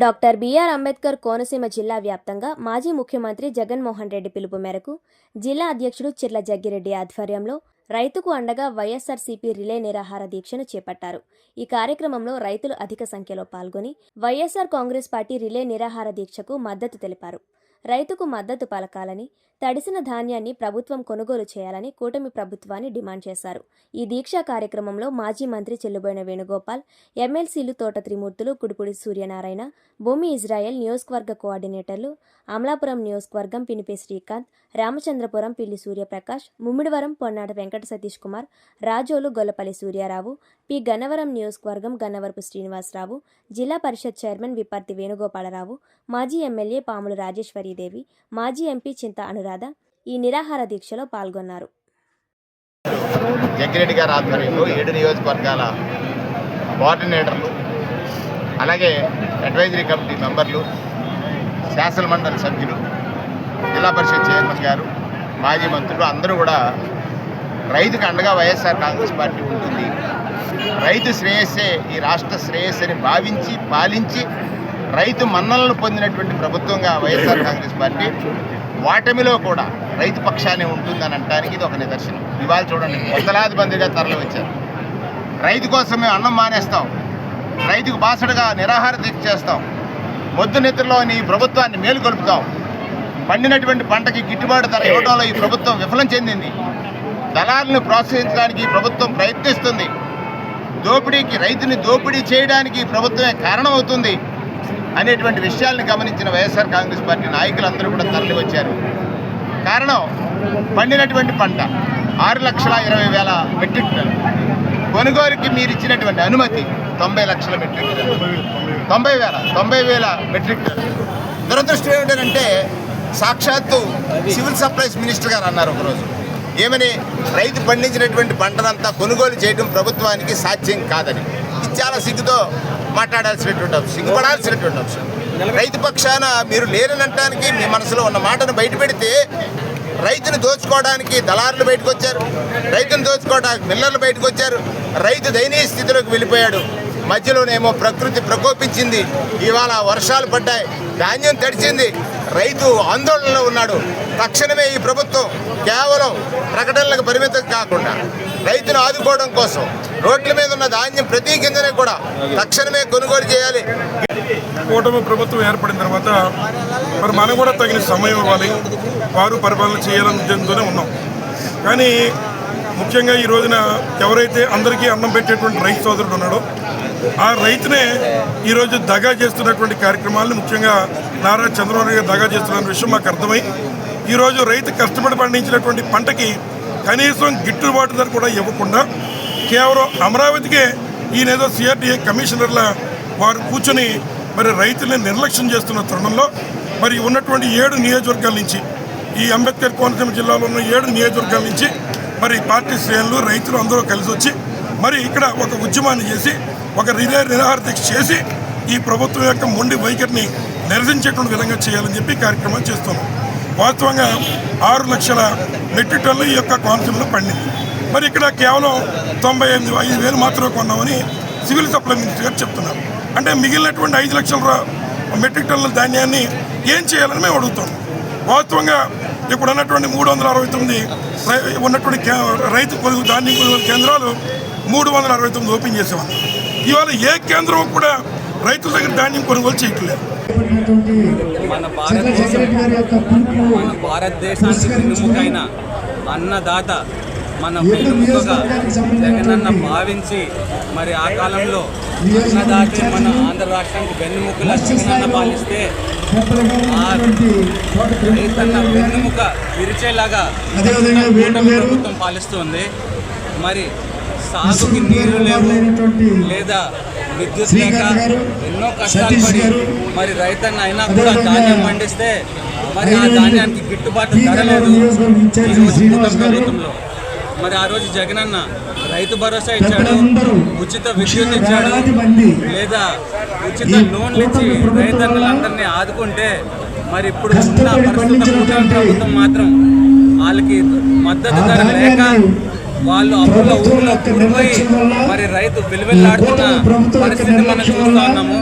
Doctor BR Ambedkar Konaseema జిల్లా వ్యాప్తంగా మాజీ ముఖ్యమంత్రి జగన్మోహన్ రెడ్డి పిలుపు మేరకు జిల్లా అధ్యక్షుడు చిర్ల జగ్గిరెడ్డి ఆధ్వర్యంలో రైతుకు అండగా వైఎస్ఆర్సీపీ రిలే నిరాహార దీక్షను చేపట్టారు. ఈ కార్యక్రమంలో రైతులు అధిక సంఖ్యలో పాల్గొని వైఎస్ఆర్ కాంగ్రెస్ పార్టీ రిలే నిరాహార దీక్షకు మద్దతు తెలిపారు. రైతుకు మద్దతు పలకాలని తడిసిన ధాన్యాన్ని ప్రభుత్వం కొనుగోలు చేయాలని కూటమి ప్రభుత్వాన్ని డిమాండ్ చేశారు. ఈ దీక్షా కార్యక్రమంలో మాజీ మంత్రి చెల్లుబోయిన వేణుగోపాల్ ఎమ్మెల్సీలు తోట త్రిమూర్తులు కుడిపూడి సూర్యనారాయణ భూమి ఇజ్రాయెల్ నియోజకవర్గ కోఆర్డినేటర్లు అమలాపురం నియోజకవర్గం పినిపే శ్రీకాంత్ రామచంద్రపురం పిల్లి సూర్యప్రకాష్ ముమ్మిడివరం పొన్నాడ వెంకట సతీష్ కుమార్ రాజోలు గొల్లపల్లి సూర్యారావు పి గన్నవరం నియోజకవర్గం గన్నవరపు శ్రీనివాసరావు జిల్లా పరిషత్ చైర్మన్ విపర్తి వేణుగోపాలరావు మాజీ ఎమ్మెల్యే పాముల రాజేశ్వరీదేవి మాజీ ఎంపీ చింత అనురాధ ఈ నిరాహార దీక్షలో పాల్గొన్నారు. జగ్గిరెడ్డి గారి ఆధ్వర్యంలో ఏడు నియోజకవర్గాల కోఆర్డినేటర్లు అలాగే అడ్వైజరీ కమిటీ మెంబర్లు శాసనమండలి సభ్యులు జిల్లా పరిషత్ చైర్మన్ గారు మాజీ మంత్రులు అందరూ కూడా రైతుకు అండగా వైఎస్ఆర్ కాంగ్రెస్ పార్టీ ఉంటుంది. రైతు శ్రేయస్సే ఈ రాష్ట్ర శ్రేయస్సుని భావించి పాలించి రైతు మన్నలను పొందినటువంటి ప్రభుత్వంగా వైఎస్ఆర్ కాంగ్రెస్ పార్టీ వాటమిలో కూడా రైతు పక్షానే ఉంటుందని అంటానికి ఇది ఒక నిదర్శనం. ఇవాళ చూడండి వందలాది మందిగా తరలి వచ్చారు. రైతు కోసం మేము అన్నం మానేస్తాం. రైతుకు బాసడగా నిరాహార దీక్ష చేస్తాం. మొద్దు నిద్రలోని ప్రభుత్వాన్ని మేలుకొలుపుతాం పండినటువంటి పంటకి గిట్టుబాటు ధర ఇవ్వడంలో ఈ ప్రభుత్వం విఫలం చెందింది. దళాలను ప్రోత్సహించడానికి ప్రభుత్వం ప్రయత్నిస్తుంది. దోపిడీకి రైతుని దోపిడీ చేయడానికి ప్రభుత్వమే కారణమవుతుంది అనేటువంటి విషయాల్ని గమనించిన వైఎస్ఆర్ కాంగ్రెస్ పార్టీ నాయకులందరూ కూడా తరలి వచ్చారు కారణం పండినటువంటి పంట ఆరు లక్షల ఇరవై వేల మెట్రిక్ టన్ కొనుగోలుకి మీరు ఇచ్చినటువంటి అనుమతి తొంభై లక్షల మెట్రిక్ టన్ తొంభై వేల తొంభై వేల మెట్రిక్ టన్ దురదృష్టం ఏమిటంటే సాక్షాత్తు సివిల్ సప్లైస్ మినిస్టర్ గారు అన్నారు ఒకరోజు. ఏమని రైతు పండించినటువంటి పంటనంతా కొనుగోలు చేయడం ప్రభుత్వానికి సాధ్యం కాదని. ఇది చాలా సిగ్గుతో మాట్లాడాల్సినటువంటి అంశం సిగ్గుపడాల్సినటువంటి అంశం. రైతు పక్షాన మీరు లేరనటానికి మీ మనసులో ఉన్న మాటను బయటపెడితే రైతును దోచుకోవడానికి దళారులు బయటకు వచ్చారు రైతును దోచుకోవడానికి మిల్లర్లు బయటకు వచ్చారు రైతు దయనీయ స్థితిలోకి వెళ్ళిపోయాడు. మధ్యలోనేమో ప్రకృతి ప్రకోపించింది ఇవాళ వర్షాలు పడ్డాయి ధాన్యం తడిచింది రైతు ఆందోళనలో ఉన్నాడు. తక్షణమే ఈ ప్రభుత్వం కేవలం ప్రకటనలకు పరిమితం కాకుండా రైతును ఆదుకోవడం కోసం రోడ్ల మీద ఉన్న ధాన్యం ప్రతి గింజనే కూడా తక్షణమే కొనుగోలు చేయాలి. కూటమి ప్రభుత్వం ఏర్పడిన తర్వాత మరి మనం కూడా తగిన సమయం ఇవ్వాలి. వారు పరిపాలన చేయాలని ఉద్దేశంతోనే ఉన్నాం. కానీ ముఖ్యంగా ఈ రోజున ఎవరైతే అందరికీ అన్నం పెట్టేటువంటి రైతు సోదరుడు ఉన్నాడో ఆ రైతునే ఈరోజు దగా చేస్తున్నటువంటి కార్యక్రమాలను ముఖ్యంగా నారా చంద్రబాబు గారు దగా చేస్తున్న విషయం మాకు అర్థమై ఈరోజు రైతు కష్టపడి పండించినటువంటి పంటకి కనీసం గిట్టుబాటు ధర కూడా ఇవ్వకుండా కేవలం అమరావతికే ఈయనేదో సిఆర్టీఏ కమిషనర్ల వారు కూర్చొని మరి రైతుల్ని నిర్లక్ష్యం చేస్తున్న తరుణంలో మరి ఉన్నటువంటి ఏడు నియోజకవర్గాల నుంచి ఈ అంబేద్కర్ కోనసీమ జిల్లాలో ఉన్న ఏడు నియోజకవర్గాల నుంచి మరి పార్టీ శ్రేణులు రైతులు అందరూ కలిసి వచ్చి మరి ఇక్కడ ఒక ఉద్యమాన్ని చేసి ఒక రిలే నిరాహార దీక్ష చేసి ఈ ప్రభుత్వం యొక్క మొండి వైఖరిని నిరసించేటువంటి విధంగా చేయాలని చెప్పి కార్యక్రమాలు కార్యక్రమం చేస్తున్నాం. వాస్తవంగా ఆరు లక్షల మెట్రిక్ టన్నులు ఈ యొక్క కోనసీమలో పండింది. మరి ఇక్కడ కేవలం తొంభై ఎనిమిది ఐదు వేలు మాత్రమే కొన్నామని సివిల్ సప్లై మినిస్టర్ గారు చెప్తున్నారు. అంటే మిగిలినటువంటి ఐదు లక్షల రా- మెట్రిక్ టన్నుల ధాన్యాన్ని ఏం చేయాలని మేము అడుగుతాం వాస్తవంగా ఇప్పుడు ఉన్నటువంటి మూడు వందల అరవై తొమ్మిది రై- ఉన్నటువంటి రైతు కొనుగోలు ధాన్యం కొనుగోలు కేంద్రాలు మూడు వందల అరవై తొమ్మిది ఓపెన్ చేసేవాళ్ళు. ఇవాళ ఏ కేంద్రం కూడా రైతుల దగ్గర ధాన్యం కొనుగోలు చేయట్లేదు. మన భారతదేశం మన భారతదేశానికి వెన్నుముకైన అన్నదాత మన వెన్నుముకగా జగనన్న భావించి మరి ఆ కాలంలో అన్నదాతే మన ఆంధ్ర రాష్ట్రానికి వెన్నుముకలా జగనన్న పాలిస్తే ఆ రైతన్న వెన్నుముక విరిచేలాగా ప్రభుత్వం పాలిస్తుంది. మరి సాగుకి నీళ్ళు లేవు లేదా విద్యుత్ లేక ఎన్నో కష్టాలు పడి మరి రైతన్న అయినా కూడా ధాన్యం పండిస్తే మరి ఆ ధాన్యానికి గిట్టుబాటు ధర లేదు. ప్రభుత్వంలో మరి ఆ రోజు జగనన్న రైతు భరోసా ఇచ్చాడు ఉచిత విద్యుత్ ఇచ్చాడు లేదా ఉచిత లోన్లు ఇచ్చి రైతన్నులందరినీ ఆదుకుంటే మరి ఇప్పుడు ఉన్న ప్రస్తుత కూటమి ప్రభుత్వం మాత్రం వాళ్ళకి మద్దతు ధర లేక వాళ్ళు అప్పుల కూలిపోయి మరి రైతు విలువెల్లాడుతున్న పరిస్థితి మనం చూస్తూ ఉన్నాము.